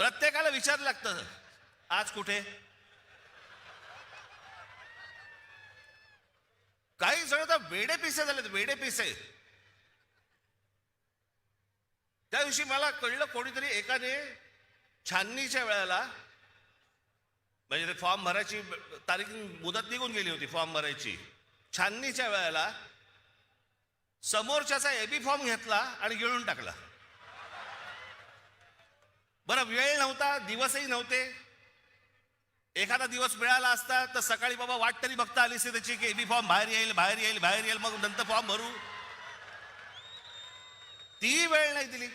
प्रत्येकाला विचार लागतं. आज कुठे? काही जण तर वेडे पिसे झालेत वेडे पिसे. त्या दिवशी मला कळलं कोणीतरी एकाने छाननीच्या वेळेला म्हणजे ते फॉर्म भरायची तारीख मुदत निघून गेली होती फॉर्म भरायची. छाननीच्या वेळेला समोरच्याचा एबी फॉर्म घेतला आणि गिळून टाकला. बरं वेळ नव्हता दिवसही नव्हते. एखादा दिवस मिळाला असता तर सकाळी बाबा वाट तरी बघता आली असती त्याची की एबी फॉर्म बाहेर येईल बाहेर येईल बाहेर येईल मग नंतर फॉर्म भरू. ती वेळ नाही दिली.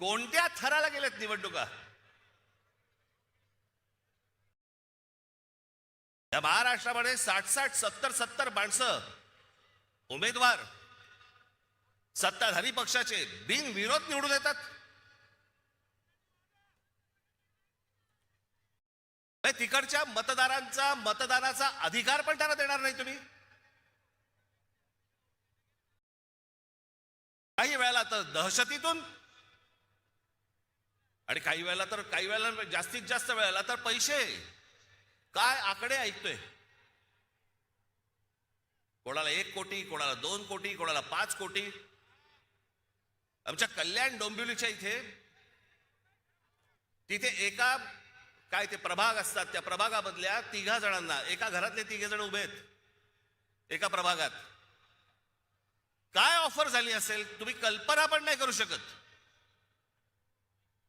कोणत्या थराला गेल्यात निवडणुका? या महाराष्ट्रामध्ये साठ साठ सत्तर सत्तर माणसं उमेदवार सत्ताधारी पक्षाचे बिनविरोध निवडून येतात. तिकडच्या मतदारांचा मतदानाचा अधिकार पण त्यांना देणार नाही तुम्ही. काही वेळेला तर दहशतीतून आणि काही वेळेला तर काही वेळेला जास्तीत जास्त वेळेला तर पैसे. काय आकडे ऐकतोय? कोणाला एक कोटी कोणाला दोन कोटी कोणाला पाच कोटी. आमच्या कल्याण डोंबिवलीच्या इथे तिथे एका काय ते प्रभाग असतात त्या प्रभागामधल्या तिघा जणांना एका घरातले तिघे जण उभे आहेत एका प्रभागात. काय ऑफर झाली असेल तुम्ही कल्पना पण नाही करू शकत.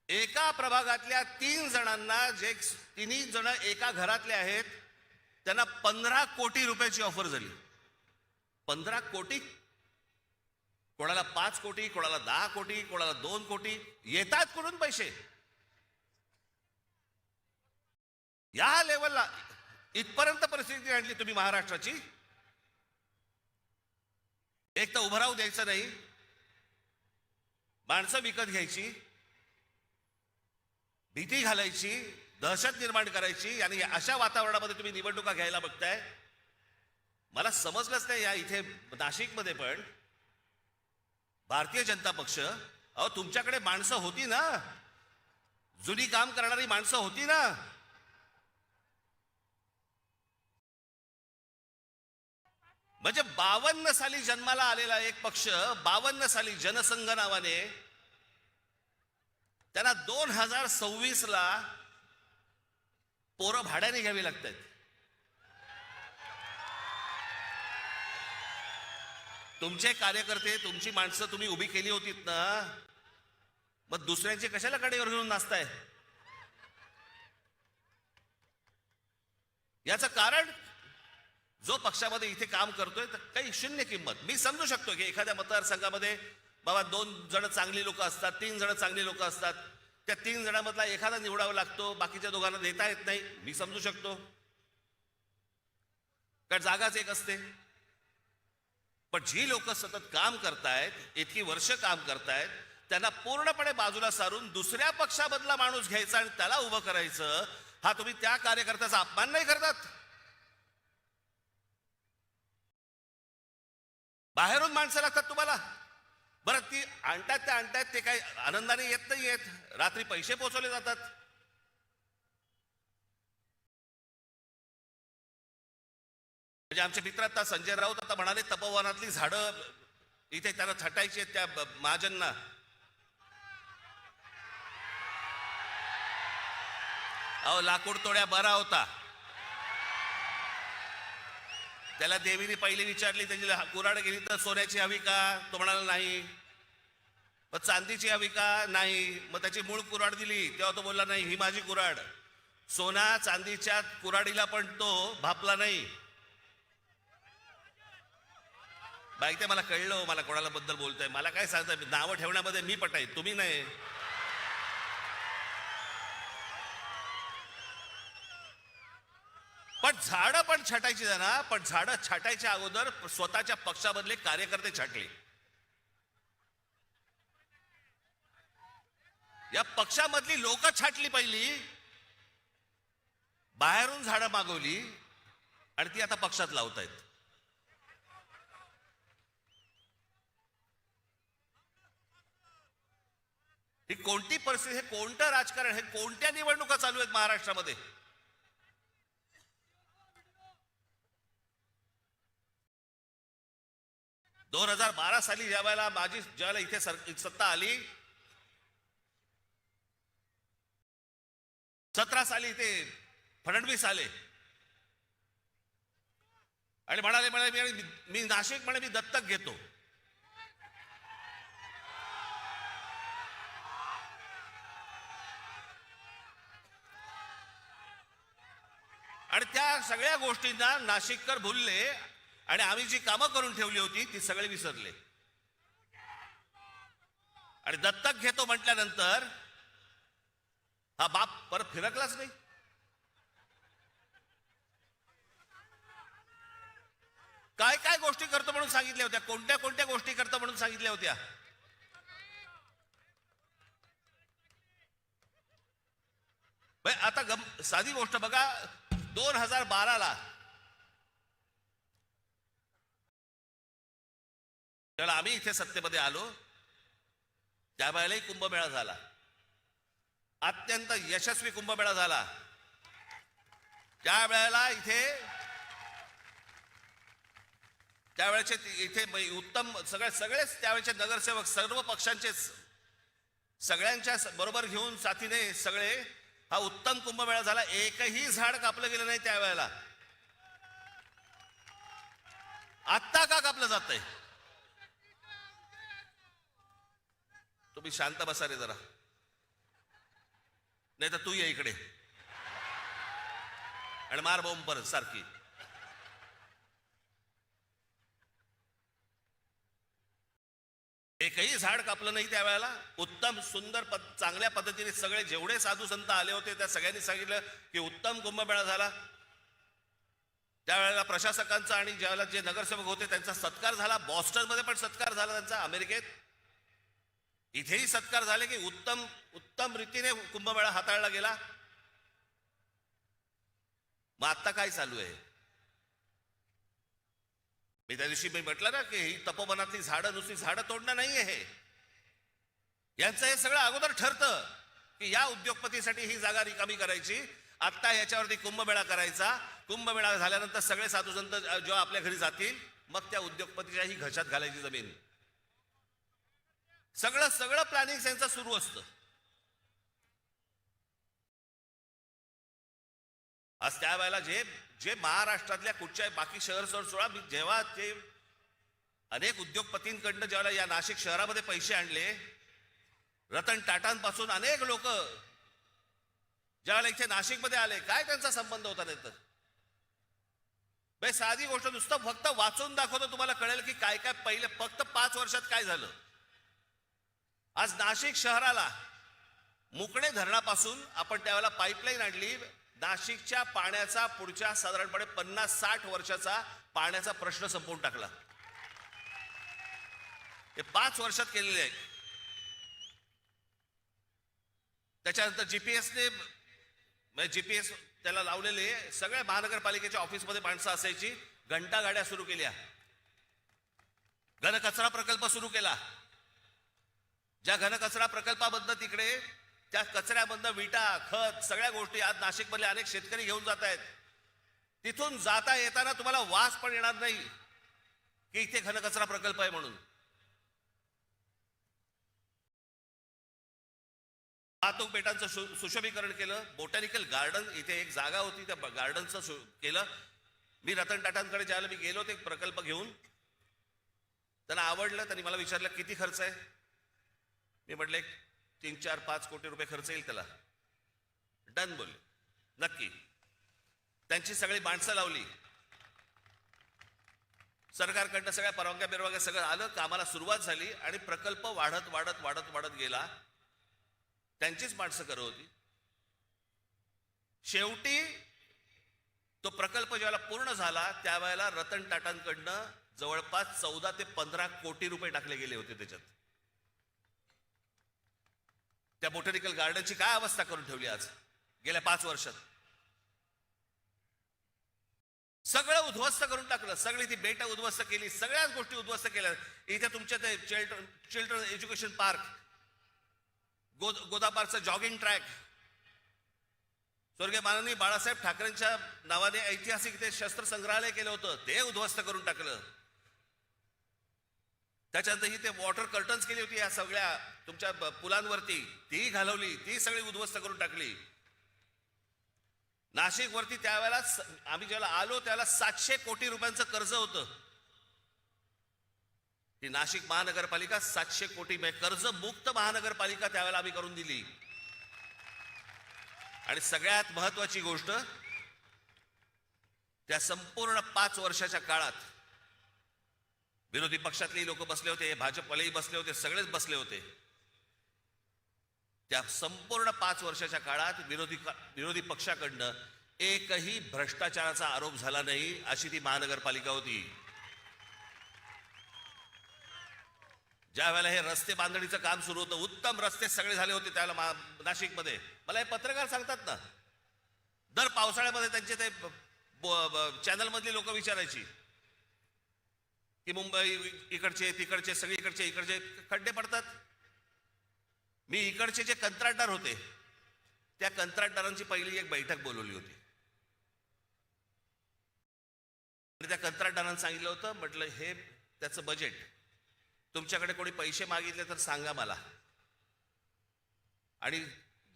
एका प्रभागातल्या तीन जणांना जे तिन्ही जण एका घरातले आहेत त्यांना पंधरा कोटी रुपयाची ऑफर झाली. पंधरा कोटी कोणाला पाच कोटी कोणाला दहा कोटी कोणाला दोन कोटी येतात कुठून पैसे? या लेवलला इथपर्यंत परिस्थिती आणली तुम्ही महाराष्ट्राची. एक तर उभं राहू द्यायचं नाही. माणसं विकत घ्यायची. भीती घालायची दहशत निर्माण करायची आणि अशा वातावरणामध्ये तुम्ही निवडणुका घ्यायला बघताय. मला समजलंच नाही या इथे नाशिकमध्ये पण. भारतीय जनता पक्ष अहो तुमच्याकडे माणसं होती ना. जुनी काम करणारी माणसं होती ना. म्हणजे बावन्न साली जन्माला आलेला एक पक्ष बावन्न साली जनसंघ नावाने त्यांना दोन हजार सव्वीस ला पोरं भाड्याने घ्यावी लागतात. तुमचे कार्यकर्ते तुमची माणसं तुम्ही उभी केली होतीत ना मग दुसऱ्यांचे कशाला कडेवर घेऊन नाचताय? याचं कारण जो पक्षामध्ये इथे काम करतोय तर काही शून्य किंमत. मी समजू शकतो की एखाद्या मतदारसंघामध्ये बाबा दोन जण चांगली लोक असतात तीन जण चांगली लोक असतात. त्या तीन जणांमधला एखादा निवडावा लागतो बाकीच्या दोघांना देता येत नाही. मी समजू शकतो. कारण जागाच एक असते. पण जी लोक सतत काम करतायत इतकी वर्ष काम करतायत त्यांना पूर्णपणे बाजूला सारून दुसऱ्या पक्षाबदला माणूस घ्यायचा आणि त्याला उभं करायचं हा तुम्ही त्या कार्यकर्त्याचा अपमान नाही करतात? बाहेरून माणसं लागतात तुम्हाला? बरं ती आणतात ते आणतात ते काही आनंदाने येत नाही येत रात्री पैसे पोचवले जातात. म्हणजे आमचे मित्र आता संजय राऊत आता म्हणाले तपोवनातली झाडं इथे त्यांना छटायची आहेत त्या महाजनना. अहो लाकूड तोड्या बरा होता. त्याला देवीने पहिली विचारली त्याची कुराड कुऱ्हाड गेली तर सोन्याची हवी का? तो म्हणाला नाही. मग चांदीची हवी का? नाही. मग त्याची मूळ कुऱ्हाड दिली. तेव्हा तो बोलला नाही ही माझी कुऱ्हाड. सोना चांदीच्या कुऱ्हाडीला पण तो भापला नाही. बाईक ते मला कळलं हो, मला कोणाला बद्दल बोलतोय. मला काय सांगतंय? नावं ठेवण्यामध्ये मी पटाय तुम्ही नाही. पण झाडं पण छाटायची ना पण झाडं छाटायच्या अगोदर स्वतःच्या पक्षामधले कार्यकर्ते छाटले. या पक्षामधली लोक छाटली पहिली. बाहेरून झाडं मागवली आणि ती आता पक्षात लावतायत. ही कोणती परिस्थिती हे कोणतं राजकारण हे कोणत्या निवडणुका चालू आहेत महाराष्ट्रामध्ये? दोन हजार बारा साली ज्या वेळेला माझी ज्यावेळेला इथे सर- सत्ता आली सतरा साली इथे फडणवीस आले. आणि म्हणाले म्हणाले मी मी नाशिक म्हणे मी दत्तक घेतो आणि त्या सगळ्या गोष्टींना नाशिककर भुलले आणि आम्ही जी कामं करून ठेवली होती ती सगळे विसरले. आणि दत्तक घेतो म्हटल्यानंतर हा बाप परत फिरकलाच नाही. काय काय गोष्टी करतो म्हणून सांगितल्या होत्या? कोणत्या कोणत्या गोष्टी करतो म्हणून सांगितल्या होत्या? आता गम साधी गोष्ट बघा. दोन हजार बाराला. त्याला आम्ही इथे सत्तेमध्ये आलो. त्यावेळेलाही कुंभमेळा झाला. अत्यंत यशस्वी कुंभमेळा झाला. त्यावेळेला इथे त्यावेळेचे इथे उत्तम सगळे सगळेच त्यावेळेचे नगरसेवक सर्व पक्षांचे सगळ्यांच्या बरोबर घेऊन साथीने सगळे हा उत्तम कुंभमेळा झाला. एकही झाड कापलं गेलं नाही त्यावेळेला. आत्ता का कापलं जातंय? तुम्ही शांत बसा रे जरा. नाही तर तू ये इकडे. आणि मार बोंब परत सारखी. एकही झाड कापलं नाही त्यावेळेला. उत्तम सुंदर पद चांगल्या पद्धतीने सगळे जेवढे साधू संत आले होते त्या सगळ्यांनी सांगितलं की उत्तम कुंभमेळा झाला. त्यावेळेला प्रशासकांचा आणि ज्यावेळेला जे नगरसेवक होते त्यांचा सत्कार झाला. बॉस्टनमध्ये पण सत्कार झाला त्यांचा अमेरिकेत. इथेही सत्कार झाले की उत्तम उत्तम रीतीने कुंभमेळा हाताळला गेला. मग आता काय चालू आहे? मी त्या दिवशी मी म्हटलं ना की ही तपोवनातली झाडं नुसती झाडं तोडणं नाहीये हे. यांचं हे सगळं अगोदर ठरतं की या उद्योगपतीसाठी ही जागा रिकामी करायची. आत्ता याच्यावरती कुंभमेळा करायचा. कुंभमेळा झाल्यानंतर सगळे साधूसंत जेव्हा आपल्या घरी जातील मग त्या उद्योगपतीच्या ही घशात घालायची जमीन. सगळं सगळं प्लॅनिंग त्यांचं सुरू असतं. आज त्या वेळेला जे जे महाराष्ट्रातल्या कुठच्या बाकी शहर सर सोळा मी जेव्हा ते अनेक उद्योगपतींकडनं ज्यावेळेला या नाशिक शहरामध्ये पैसे आणले रतन टाटांपासून अनेक लोक ज्यावेळेला इथे नाशिकमध्ये आले काय त्यांचा संबंध होता नाही तर बे साधी गोष्ट नुसतं फक्त वाचून दाखवतो तुम्हाला कळेल की काय काय पहिले फक्त पाच वर्षात काय झालं. आज नाशिक शहराला मुकणे धरणापासून आपण त्यावेळेला पाईपलाईन आणली नाशिकच्या पाण्याचा पुढच्या साधारणपणे पन्नास साठ वर्षाचा पाण्याचा प्रश्न संपवून टाकला. हे पाच वर्षात केलेले आहे त्याच्यानंतर जीपीएसने जीपीएस म्हणजे त्याला लावलेले सगळ्या महानगरपालिकेच्या ऑफिसमध्ये माणसं असायची. घंटा गाड्या सुरू केल्या. घनकचरा प्रकल्प सुरू केला. ज्या घनकचरा प्रकल्पामधनं तिकडे त्या कचऱ्यामधनं विटा खत सगळ्या गोष्टी आज नाशिकमधले अनेक शेतकरी घेऊन जात आहेत. तिथून जाता येताना तुम्हाला वास पण येणार नाही की इथे घनकचरा प्रकल्प आहे म्हणून. वाहतूक बेटांचं सुशोभीकरण केलं. बोटॅनिकल गार्डन इथे एक जागा होती त्या गार्डनचं केलं. मी रतन टाटांकडे ज्यावेळेला मी गेलो ते प्रकल्प घेऊन त्यांना आवडलं. त्यांनी मला विचारलं किती खर्च आहे? मी म्हटलं एक तीन चार पाच कोटी रुपये खर्च येईल त्याला. डन बोलले. नक्की. त्यांची सगळी माणसं लावली. सरकारकडनं सगळ्या परवानग्या बिरवाग्या सगळं आलं कामाला सुरुवात झाली आणि प्रकल्प वाढत वाढत वाढत वाढत गेला. त्यांचीच माणसं करत होती. शेवटी तो प्रकल्प ज्यावेळेला पूर्ण झाला त्यावेळेला रतन टाटांकडनं जवळपास चौदा ते पंधरा कोटी रुपये टाकले गेले होते त्याच्यात. त्या बोटॅनिकल गार्डनची काय अवस्था करून ठेवली आज? गेल्या पाच वर्षात. सगळं उद्ध्वस्त करून टाकलं. सगळी ती बेट उद्ध्वस्त केली सगळ्याच गोष्टी उद्ध्वस्त केल्या. इथे तुमच्या ते चिल्ड्रन चिल्ड्रन एज्युकेशन पार्क गो गोदाबारचं जॉगिंग ट्रॅक स्वर्गीय माननीय बाळासाहेब ठाकरेंच्या नावाने ऐतिहासिक ते शस्त्र संग्रहालय केलं होतं. ते उद्ध्वस्त करून टाकलं. त्याच्यानंतर ते वॉटर कर्टन्स केली होती या सगळ्या तुमच्या पुलांवरती. ती घालवली ती सगळी उद्ध्वस्त करून टाकली. नाशिकवरती त्यावेळेला आम्ही ज्याला आलो त्याला सातशे कोटी रुपयांचं कर्ज होतं. ही नाशिक महानगरपालिका सातशे कोटी म्हणजे कर्ज मुक्त महानगरपालिका त्यावेळेला आम्ही करून दिली. आणि सगळ्यात महत्वाची गोष्ट त्या संपूर्ण पाच वर्षाच्या काळात विरोधी पक्षातलेही लोक बसले होते भाजपवालेही बसले होते सगळेच बसले होते. त्या संपूर्ण पाच वर्षाच्या काळात विरोधी विरोधी पक्षाकडनं एकही भ्रष्टाचाराचा आरोप झाला नाही अशी ती महानगरपालिका होती. ज्या वेळेला हे रस्ते बांधणीचं काम सुरू होतं उत्तम रस्ते सगळे झाले होते त्यावेळेला नाशिकमध्ये. मला हे पत्रकार सांगतात ना. दर पावसाळ्यामध्ये त्यांचे ते चॅनलमधली लोक विचारायची. की मुंबई इकडचे तिकडचे सगळीकडचे इकडचे खड्डे पडतात. मी इकडचे जे कंत्राटदार होते त्या कंत्राटदारांची पहिली एक बैठक बोलवली होती. आणि त्या कंत्राटदारांना सांगितलं होतं म्हटलं हे त्याचं बजेट तुमच्याकडे कोणी पैसे मागितले तर सांगा मला. आणि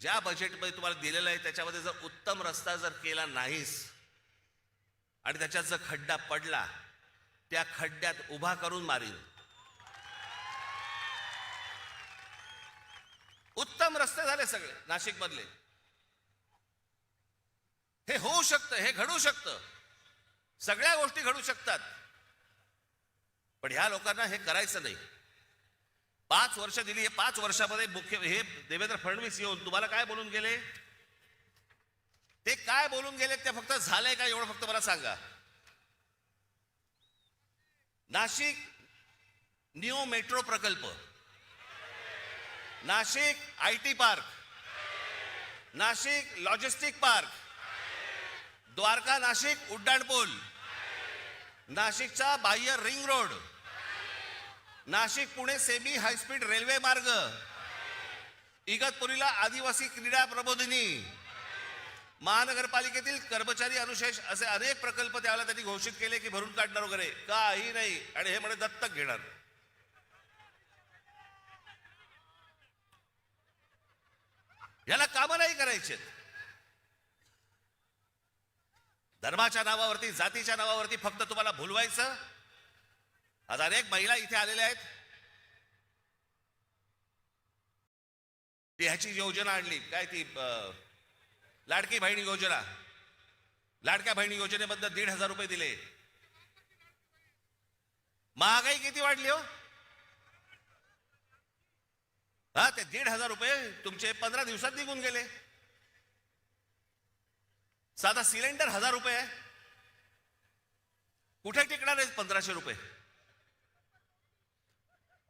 ज्या बजेटमध्ये तुम्हाला दिलेलं आहे त्याच्यामध्ये जर उत्तम रस्ता जर केला नाहीस आणि त्याच्यात जर खड्डा पडला त्या खड्ड्यात उभा करून मारील उत्तम रस्ते झाले सगळे नाशिक मधले हे होऊ शकतं हे घडू शकतं. सगळ्या गोष्टी घडू शकतात. पण ह्या लोकांना हे करायचं नाही. पाच वर्ष दिली हे पाच वर्षामध्ये मुख्य हे देवेंद्र फडणवीस येऊन तुम्हाला काय बोलून गेले? ते काय बोलून गेले ते फक्त झालंय का एवढं फक्त मला सांगा. नाशिक न्यू मेट्रो प्रकल्प. Nashik I T park. Nashik logistic park. Dwarka Nashik उड्डाणपूल नाशिकचा बाह्य ring road. Nashik Pune semi high speed railway मार्ग. इगतपुरीला आदिवासी क्रीडा प्रबोधिनी. महानगरपालिकेतील कर्मचारी अनुशेष असे अनेक प्रकल्प त्यावेळेला त्यांनी घोषित केले की भरून काढणार वगैरे. काही नाही. आणि हे म्हणे दत्तक घेणार. याला कामं नाही करायचे. धर्माच्या नावावरती जातीच्या नावावरती फक्त तुम्हाला भुलवायचं. आज अनेक महिला इथे आलेल्या आहेत. ती ह्याची योजना आणली. काय ती अं, लाडकी बहिणी योजना. लाडक्या बहिणी योजनेबद्दल दीड हजार रुपये दिले. महागाई किती वाढली हो? हा ते दीड हजार रुपये तुमचे पंधरा दिवसात निघून गेले. साधा सिलेंडर हजार रुपये आहे. कुठे टिकणार आहेत पंधराशे रुपये?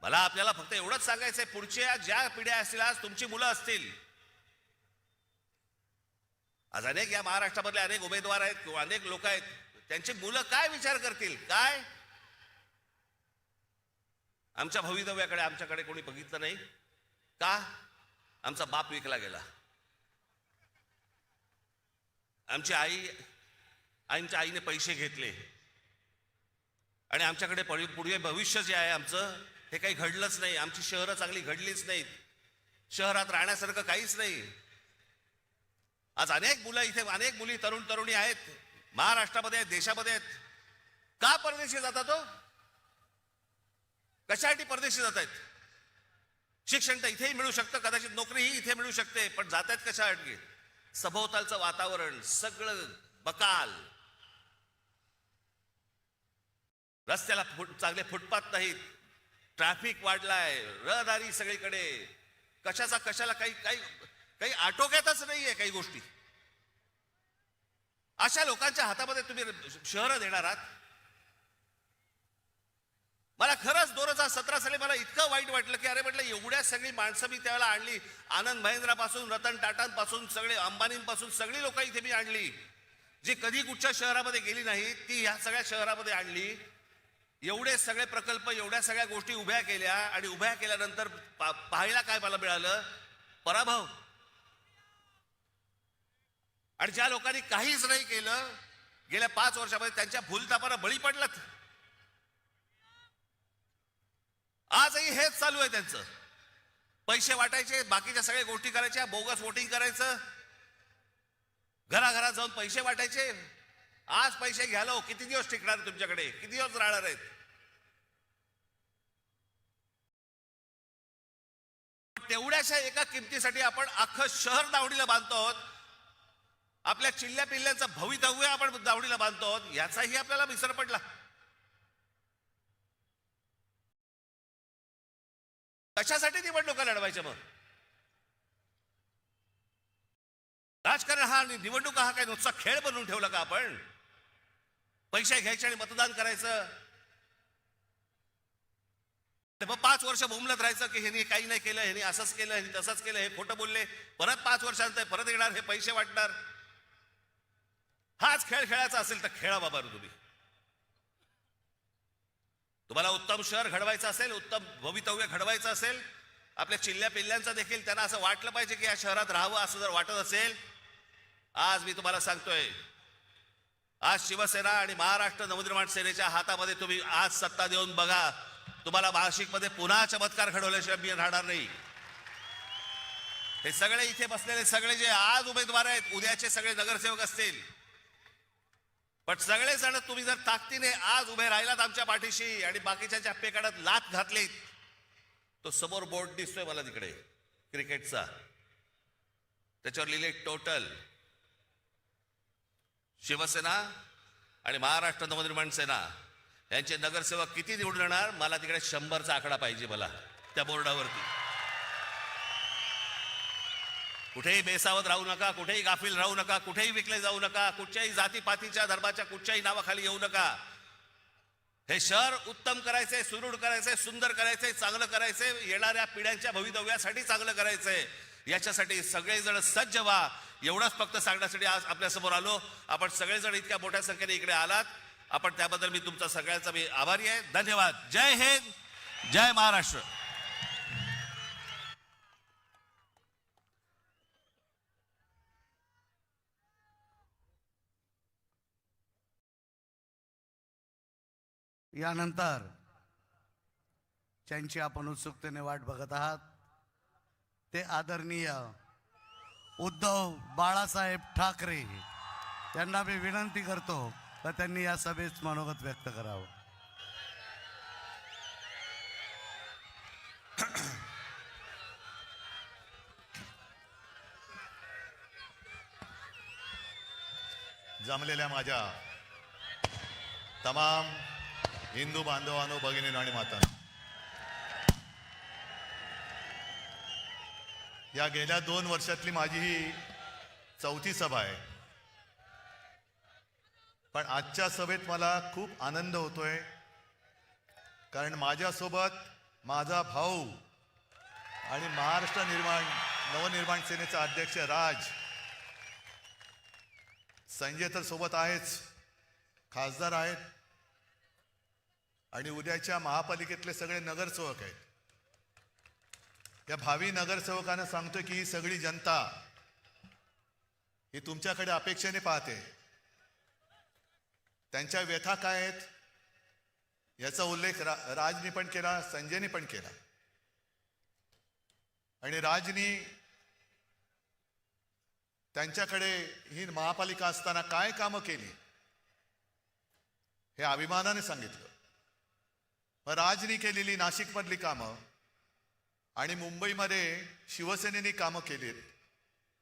मला आपल्याला फक्त एवढंच सांगायचंय पुढच्या ज्या पिढ्या असतील आज तुमची मुलं असतील आज अनेक या महाराष्ट्रामधले अनेक उमेदवार आहेत किंवा अनेक लोक आहेत. त्यांची मुलं काय विचार करतील? काय? आमच्या भवितव्याकडे आमच्याकडे कोणी बघितलं नाही? का? आमचा बाप विकला गेला. आमची आई आईच्या आईने पैसे घेतले. आणि आमच्याकडे पुढे भविष्य जे आहे आमचं हे काही घडलंच नाही. आमची शहरं चांगली घडलीच नाहीत. शहरात राहण्यासारखं काहीच नाही. आज अनेक मुलं इथे अनेक मुली तरुण तरुणी आहेत. महाराष्ट्रामध्ये आहेत देशामध्ये आहेत. का परदेशी जातात तो कशासाठी परदेशी जात आहेत? शिक्षण तर इथेही मिळू शकतं कदाचित नोकरीही इथे मिळू शकते पण जात आहेत कशासाठी? सभोवतालचं वातावरण सगळं बकाल. रस्त्याला फुट चांगले फुटपाथ नाहीत. ट्रॅफिक वाढलाय रहदारी सगळीकडे. कशाचा कशाला काही काही काही आटोक्यातच नाहीये काही गोष्टी. अशा लोकांच्या हातामध्ये तुम्ही शहरं देणार आहात. मला खरंच दोन हजार सतरा साली मला इतकं वाईट वाटलं की अरे म्हटलं एवढ्या सगळी माणसं मी त्यावेळेला आणली. आनंद महेंद्रापासून रतन टाटांपासून सगळे अंबानींपासून सगळी लोक इथे मी आणली. जी कधी कुठच्या शहरामध्ये गेली नाही ती ह्या सगळ्या शहरामध्ये आणली. एवढे सगळे प्रकल्प एवढ्या सगळ्या गोष्टी उभ्या केल्या आणि उभ्या केल्यानंतर पा- पाहायला काय मला मिळालं? पराभव. आणि ज्या लोकांनी काहीच नाही केलं गेल्या पाच वर्षामध्ये त्यांच्या भूलतापाला बळी पडलात. आजही हेच चालू आहे त्यांचं. पैसे वाटायचे बाकीच्या सगळ्या गोष्टी करायच्या बोगस वोटिंग करायचं. घराघरात जाऊन पैसे वाटायचे. आज पैसे घ्यालो किती दिवस टिकणार तुमच्याकडे? किती दिवस राहणार आहेत? तेवढ्याशा एका किमतीसाठी आपण अख्खं शहर दावडीला बांधतो आहोत. आपल्या चिल्ल्या पिल्ल्यांचा भवितव्य आपण दावडीला बांधतो याचाही आपल्याला विसर पडला. कशासाठी निवडणुका लढवायच्या मग? राजकारण हा आणि निवडणुका हा काय नुसता खेळ बनवून ठेवला का आपण? पैसे घ्यायचे आणि मतदान करायचं. ते मग पाच वर्ष बोमलत राहायचं की ह्यांनी काही नाही केलं ह्यांनी असंच केलं ह्यांनी तसंच केलं हे खोटं बोलले. परत पाच वर्षांत परत येणार हे पैसे वाटणार. हाच खेळ खेळायचा असेल तर खेळा बाबा तुम्ही. तुम्हाला उत्तम शहर घडवायचं असेल उत्तम भवितव्य घडवायचं असेल आपल्या चिल्ल्या पिल्ल्यांचं देखील त्यांना असं वाटलं पाहिजे की या शहरात राहावं असं जर वाटत असेल आज मी तुम्हाला सांगतोय आज शिवसेना आणि महाराष्ट्र नवनिर्माण सेनेच्या हातामध्ये तुम्ही आज सत्ता देऊन बघा तुम्हाला नाशिकमध्ये पुन्हा चमत्कार घडवल्याशिवाय मी राहणार नाही. हे सगळे इथे बसलेले सगळे जे आज उमेदवार आहेत उद्याचे सगळे नगरसेवक असतील पण सगळेजण तुम्ही जर ताकदीने आज उभे राहिलात आमच्या पाठीशी आणि बाकीच्या पेकाडात लात घातलीत तो समोर बोर्ड दिसतोय मला तिकडे क्रिकेटचा. त्याच्यावर लिहिले टोटल. शिवसेना आणि महाराष्ट्र नवनिर्माण सेना यांचे नगरसेवक किती निवडून येणार? मला तिकडे शंभरचा आकडा पाहिजे मला त्या बोर्डावरती. कुठेही बेसावत राहू नका कुठेही गाफील राहू नका कुठेही विकले जाऊ नका कुठच्याही जातीपातीच्या धर्माच्या कुठच्याही नावाखाली येऊ नका. हे शहर उत्तम करायचंय सुदृढ करायचंय सुंदर करायचंय चांगलं करायचंय येणाऱ्या पिढ्यांच्या भवितव्यासाठी चांगलं करायचंय. याच्यासाठी सगळेजण सज्ज व्हा. एवढंच फक्त सांगण्यासाठी आज आपल्यासमोर आलो. आपण सगळेजण इतक्या मोठ्या संख्येने इकडे आलात. आपण त्याबद्दल मी तुमचा सगळ्यांचा मी आभारी आहे. धन्यवाद. जय हिंद. जय महाराष्ट्र. यानंतर ज्यांची आपण उत्सुकतेने वाट बघत आहात ते आदरणीय उद्धव बाळासाहेब ठाकरे त्यांना मी विनंती करतो तर त्यांनी या सभेत मनोगत व्यक्त करावं. जमलेल्या माझ्या तमाम हिंदू बांधवांनो भगिनीनो आणि माता या गेल्या दोन वर्षातली माझी ही चौथी सभा आहे. पण आजच्या सभेत मला खूप आनंद होतोय कारण माझ्यासोबत माझा भाऊ आणि महाराष्ट्र निर्माण नवनिर्माण सेनेचा अध्यक्ष राज संजय तर सोबत आहेच खासदार आहेत. आणि उद्याच्या महापालिकेतले सगळे नगरसेवक आहेत. या भावी नगरसेवकांना सांगतोय की ही सगळी जनता ही तुमच्याकडे अपेक्षेने पाहते. त्यांच्या व्यथा काय आहेत? याचा उल्लेख रा, राजनी पण केला संजयने पण केला. आणि राजनी त्यांच्याकडे ही महापालिका असताना काय कामं केली? हे अभिमानाने सांगितलं. राजनी केलेली नाशिकमधली कामं आणि मुंबईमध्ये शिवसेनेने कामं केलीत.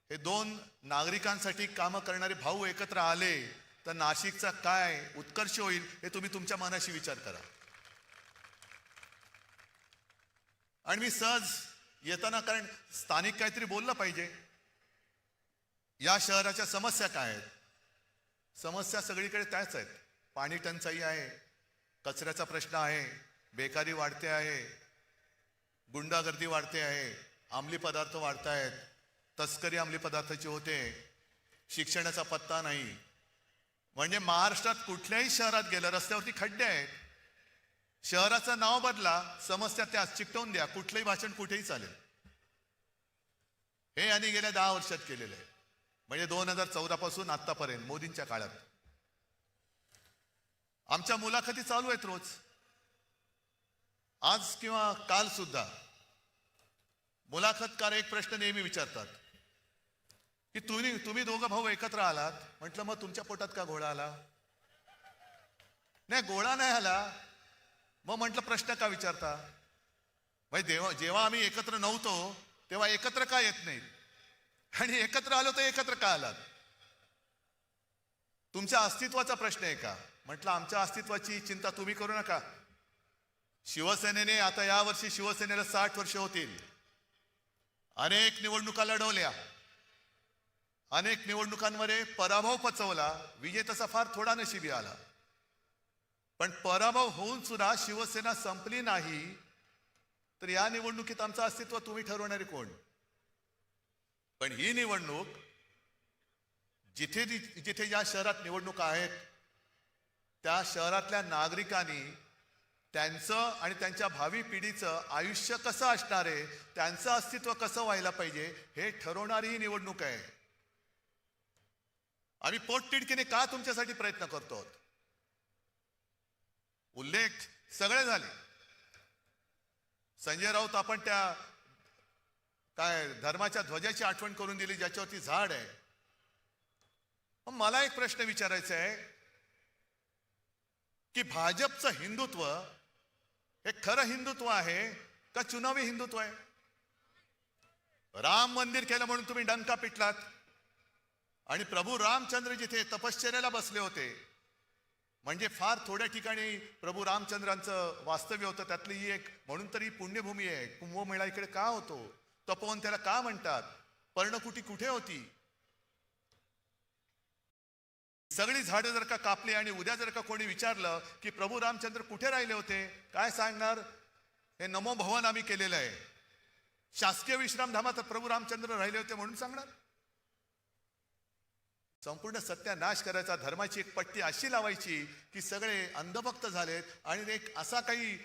हे दोन नागरिकांसाठी कामं करणारे भाऊ एकत्र आले तर नाशिकचा काय उत्कर्ष होईल हे तुम्ही तुमच्या मनाशी विचार करा. आणि मी सहज येताना कारण स्थानिक काहीतरी बोललं पाहिजे. या शहराच्या समस्या काय आहेत? समस्या सगळीकडे त्याच आहेत. पाणी टंचाई आहे कचऱ्याचा प्रश्न आहे बेकारी वाढते आहे गुंडागर्दी वाढते आहे अंमली पदार्थ वाढत आहेत तस्करी अंमली पदार्थाची होते शिक्षणाचा पत्ता नाही. म्हणजे महाराष्ट्रात कुठल्याही शहरात गेलं रस्त्यावरती खड्डे आहेत. शहराचं नाव बदला समस्या त्या चिकटवून द्या कुठलंही भाषण कुठेही चालेल. हे यांनी गेल्या दहा वर्षात केलेलं आहे. म्हणजे दोन हजार चौदा पासून आतापर्यंत मोदींच्या काळात. आमच्या मुलाखती चालू आहेत रोज. आज किंवा काल सुद्धा मुलाखतकार एक प्रश्न नेहमी विचारतात की तुम्ही तुम्ही दोघं भाऊ एकत्र आलात म्हटलं मग तुमच्या पोटात का घोळा आला? नाही गोळा नाही आला. मग म्हटलं प्रश्न का विचारता? म्हणजे देवा जेव्हा आम्ही एकत्र नव्हतो तेव्हा एकत्र का येत नाहीत आणि एकत्र आलो तर एकत्र का आलात? तुमच्या अस्तित्वाचा प्रश्न आहे का? म्हटलं आमच्या अस्तित्वाची चिंता तुम्ही करू नका. शिवसेनेने आता यावर्षी शिवसेनेला साठ वर्ष होतील. अनेक निवडणुका लढवल्या. अनेक निवडणुकांमध्ये पराभव पचवला. विजय तसा फार थोडा नशिबी आला. पण पराभव होऊन सुद्धा शिवसेना संपली नाही. तर या निवडणुकीत आमचं अस्तित्व तुम्ही ठरवणारे कोण? पण ही निवडणूक जिथे जिथे ज्या शहरात निवडणुका आहेत त्या शहरातल्या नागरिकांनी त्यांचं आणि त्यांच्या भावी पिढीचं आयुष्य कसं असणार आहे त्यांचं अस्तित्व कसं व्हायला पाहिजे हे ठरवणारी ही निवडणूक आहे. आम्ही पोटतिडकीने का तुमच्यासाठी प्रयत्न करतो? आहोत? उल्लेख सगळे झाले. संजय राऊत आपण त्या काय धर्माच्या ध्वजाची आठवण करून दिली ज्याच्यावरती झाड आहे. मला एक प्रश्न विचारायचा आहे की भाजपचं हिंदुत्व हे खरं हिंदुत्व आहे का चुनावी हिंदुत्व आहे? राम मंदिर केलं म्हणून तुम्ही डंका पिटलात. आणि प्रभू रामचंद्र जिथे तपश्चर्याला बसले होते म्हणजे फार थोड्या ठिकाणी प्रभू रामचंद्रांचं वास्तव्य होतं त्यातली ही एक म्हणून तरी पुण्यभूमी आहे. कुंभमेळा इकडे का होतो? तपोवन त्याला का म्हणतात? पर्णकुटी कुठे होती? सगळी झाडं जर का कापली आणि उद्या जर का कोणी विचारलं की प्रभू रामचंद्र कुठे राहिले होते काय सांगणार? हे नमो भवन आम्ही केलेलं आहे. शासकीय विश्रामधामात प्रभू रामचंद्र राहिले होते म्हणून सांगणार. संपूर्ण सत्यानाश करायचा धर्माची एक पट्टी अशी लावायची की सगळे अंधभक्त झालेत आणि एक असा काही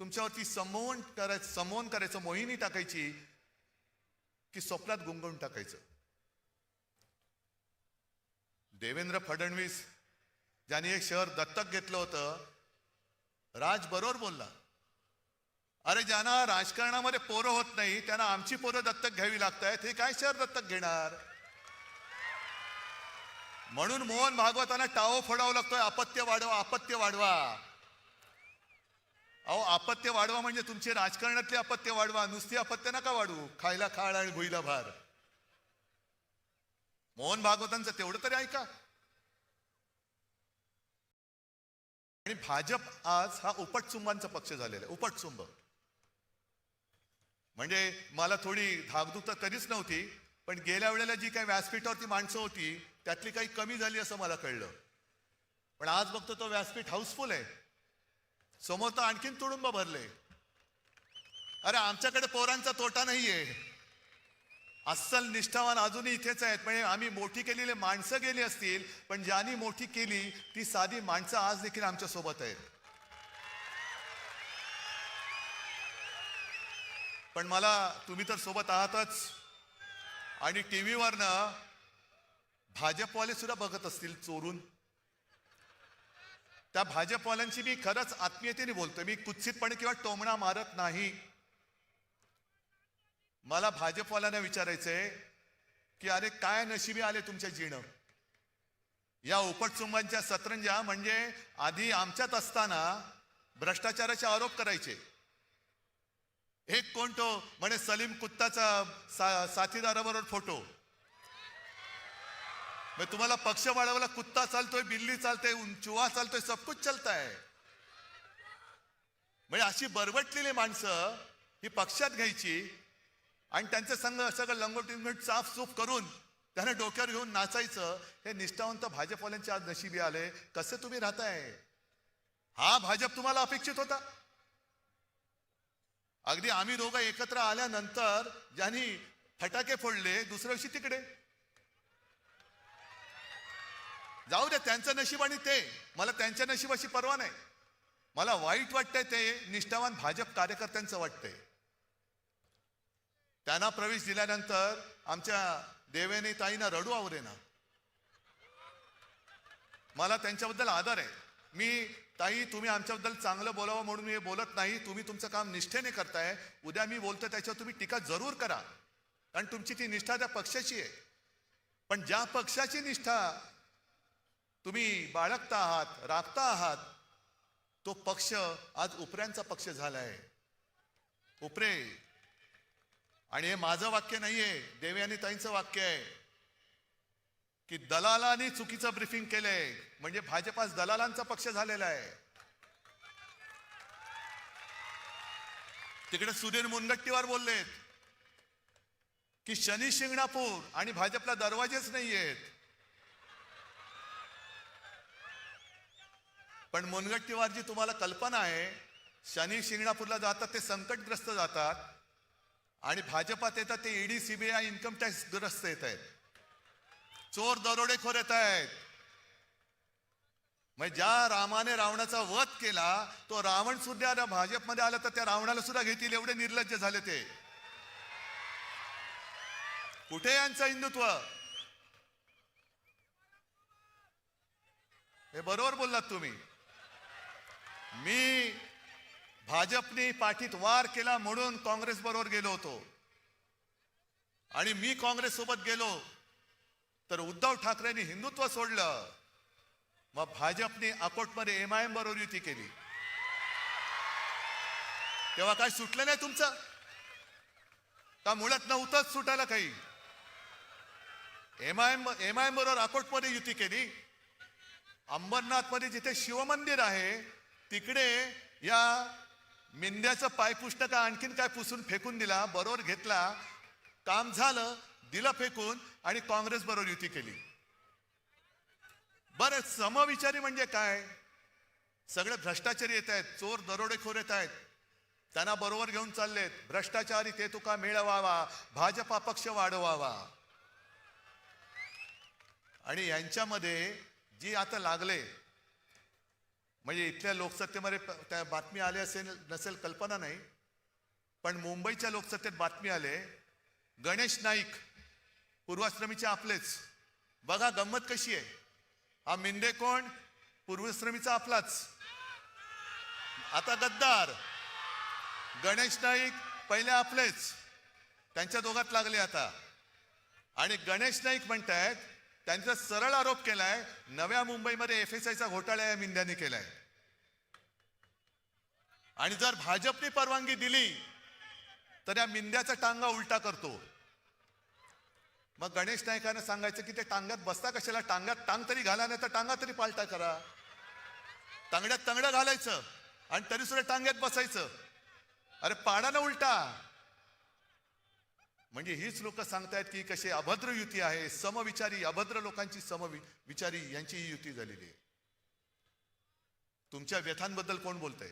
तुमच्यावरती संमोहन करायचं समोहन करायचं मोहिनी टाकायची की स्वप्नात गुंगवून टाकायचं. देवेंद्र फडणवीस ज्यांनी एक शहर दत्तक घेतलं होतं राज बरोबर बोलला. अरे ज्यांना राजकारणामध्ये पोरं होत नाही त्यांना आमची पोरं दत्तक घ्यावी लागतायत हे काय शहर दत्तक घेणार? म्हणून मोहन भागवतांना टावो फोडावं लागतोय अपत्य वाढवा अपत्य वाढवा. अहो अपत्य वाढवा म्हणजे तुमची राजकारणातली अपत्य वाढवा नुसती अपत्य नका वाढवू खायला खाळ आणि भुईला भार. मोहन भागवतांचं तेवढं तरी ऐका. आणि भाजप आज हा उपटचुंबांचा पक्ष झालेला आहे उपटचुंब म्हणजे मला थोडी धाकधूक तर कधीच नव्हती पण गेल्या वेळेला जी काही व्यासपीठावरती माणसं होती त्यातली काही कमी झाली असं मला कळलं. पण आज बघतो तो व्यासपीठ हाऊसफुल आहे. समोर तर आणखीन तुडुंब भरले. अरे आमच्याकडे पोरांचा तोटा नाहीये. अस्सल निष्ठावान अजूनही इथेच आहेत. म्हणजे आम्ही मोठी केलेली माणसं गेली असतील पण ज्यांनी मोठी केली ती साधी माणसं आज देखील आमच्यासोबत आहेत. पण मला तुम्ही तर सोबत आहातच. आणि टी व्हीवरनं भाजपवाले सुद्धा बघत असतील चोरून. त्या भाजपवाल्यांशी मी खरंच आत्मीयतेने बोलतोय. मी कुत्सितपणे किंवा टोमणा मारत नाही. मला भाजपवाल्यांना विचारायचंय की अरे काय नशिबी आले तुमच्या जीणं? या उपटचुंबांच्या सतरंजा म्हणजे आधी आमच्यात असताना भ्रष्टाचाराचे आरोप करायचे. एक कोण तो? म्हणे सलीम कुत्ताचा सा, साथीदाराबरोबर फोटो. मग तुम्हाला पक्ष वाढवला कुत्ता चालतोय बिल्ली चालते चुहा चालतोय सब कुछ म्हणजे अशी बरबटलेली माणसं ही पक्षात घ्यायची आणि त्यांचं संघ सगळं लंगोटी साफसूफ करून त्यांना डोक्यावर घेऊन नाचायचं हे निष्ठावंत भाजपवाल्यांचे आज नशिबी आले. कसे तुम्ही राहताय? हा भाजप तुम्हाला अपेक्षित होता? अगदी आम्ही दोघं एकत्र आल्यानंतर ज्यांनी फटाके फोडले दुसऱ्या दिवशी तिकडे. जाऊ दे त्यांचं नशीब आणि ते. मला त्यांच्या नशीबाशी पर्वा नाही. मला वाईट वाटतंय ते निष्ठावान भाजप कार्यकर्त्यांचं वाटतंय. त्यांना प्रवेश दिल्यानंतर आमच्या देवेने ताईंना रडू आवरेना मला त्यांच्याबद्दल आदर आहे. मी ताई तुम्ही आमच्याबद्दल चांगलं बोलावं म्हणून मी हे बोलत नाही. तुम्ही तुमचं काम निष्ठेने करताय. उद्या मी बोलतो त्याच्यावर तुम्ही टीका जरूर करा. कारण तुमची ती निष्ठा त्या पक्षाची आहे. पण ज्या पक्षाची निष्ठा तुम्ही बाळगता आहात राखता आहात तो पक्ष आज उपऱ्यांचा पक्ष झाला आहे उपरे आणि हे माझं वाक्य नाहीये देवयानी ताईंचं वाक्य आहे. की दलालांनी चुकीचं ब्रिफिंग केलंय म्हणजे भाजपास दलालांचा पक्ष झालेला आहे. तिकडे सुधीर मुनगट्टीवार बोललेत की शनी शिंगणापूर आणि भाजपला दरवाजेच नाहीयेत. पण मुनगट्टीवारची तुम्हाला कल्पना आहे शनी शिंगणापूरला जातात ते संकटग्रस्त जातात आणि भाजपात येतात ते ईडी सीबीआय इन्कम टॅक्स ग्रस्त येत आहेत. चोर दरोडेखोर येत आहेत. मग ज्या रामाने रावणाचा वध केला तो रावण सुद्धा भाजपमध्ये आला तर त्या रावणाला सुद्धा घेतील एवढे निर्लज्ज झाले ते. कुठे यांचं हिंदुत्व? हे बरोबर बोललात तुम्ही. मी भाजपने पाठीत वार केला म्हणून काँग्रेस बरोबर गेलो होतो. आणि मी काँग्रेस सोबत गेलो. तर उद्धव ठाकरेंनी हिंदुत्व सोडलं. मग भाजपने अकोटमध्ये एम आय एम बरोबर युती केली. तेव्हा काय सुटलं नाही तुमचं? का मुळात नव्हतंच सुटायला काही? M I M M I M बरोबर अकोटमध्ये युती केली. अंबरनाथमध्ये जिथे शिवमंदिर आहे तिकडे या मेंद्याचं पायपुष्ट का आणखीन काय पुसून फेकून दिला बरोबर घेतला काम झालं दिलं फेकून आणि काँग्रेस बरोबर युती केली. बरं समविचारी म्हणजे काय? सगळे भ्रष्टाचारी येत आहेत चोर दरोडेखोर येत आहेत. त्यांना बरोबर घेऊन चाललेत. भ्रष्टाचारी ते तुका मिळवावा भाजपा पक्ष वाढवावा. आणि यांच्यामध्ये जी आता लागले म्हणजे इथल्या लोकसत्तेमध्ये प- त्या बातमी आली असेल नसेल कल्पना नाही पण मुंबईच्या लोकसत्तेत बातमी आले गणेश नाईक पूर्वाश्रमीचे आपलेच. बघा गंमत कशी आहे. हा मिंदे कोण? पूर्वाश्रमीचा आपलाच. आता गद्दार. गणेश नाईक पहिले आपलेच. त्यांच्या दोघात लागले आता. आणि गणेश नाईक म्हणतायत त्यांचा सरळ आरोप केलाय नव्या मुंबईमध्ये एफ एस आयचा घोटाळा या मिंद्याने केलाय. आणि जर भाजपने परवानगी दिली तर या मिंद्याचा टांगा उलटा करतो. मग गणेश नायकानं सांगायचं की ते टांग्यात बसता कशाला? टांग्यात टांग तरी घाला नाही तर टांगा तरी पालटा करा. तांगड्यात तांगडं घालायचं आणि तरी सुद्धा टांग्यात बसायचं. अरे पाडा ना उलटा. म्हणजे हीच लोक सांगतायत की कशी अभद्र युती आहे समविचारी अभद्र लोकांची समविचारी यांची ही युती झालेली आहे. तुमच्या व्यथांबद्दल कोण बोलतंय?